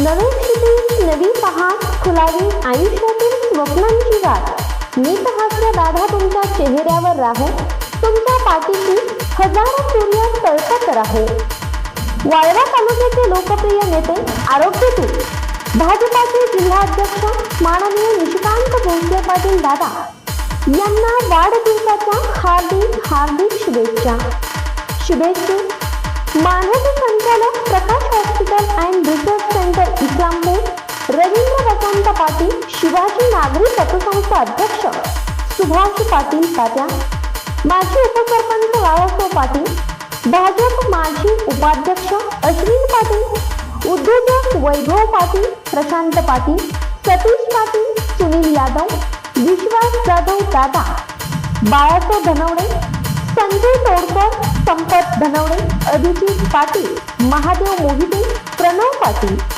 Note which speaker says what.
Speaker 1: नवे क्षितिज नवी पहाट खुलावी आयुष्यातील स्वप्नांची गाठ. नीत हास्य दाढा तुमच्या चेहऱ्यावर राहो. तुमच्या पाठीशी हजारो सूर्य तळपत राहो. वाळवा तालुक्याचे लोकप्रिय नेते आरोग्यदूत भाजपाचे जिल्हाध्यक्ष माननीय निशिकांत भोसले पाटील दादा. यांना वाढदिवसाच्या हार्दिक हार्दिक शुभेच्छा. शुभेच्छा. मानवी संचालक चंद्रकांत पाटील शिवाजी नागरी पतसंस्था अध्यक्ष सुभाष पाटील तात्या माजी उपसरपंच बाळासाहेब पाटील भाजप माजी उपाध्यक्ष अश्विन पाटील उद्योजक वैभव पाटील प्रशांत पाटील सतीश पाटील सुनील यादव विश्वास जाधव दादा बाळासाहेब धनवडे संजय तोडकर संपत धनवडे अभिजित पाटील महादेव मोहिते प्रणव पाटील.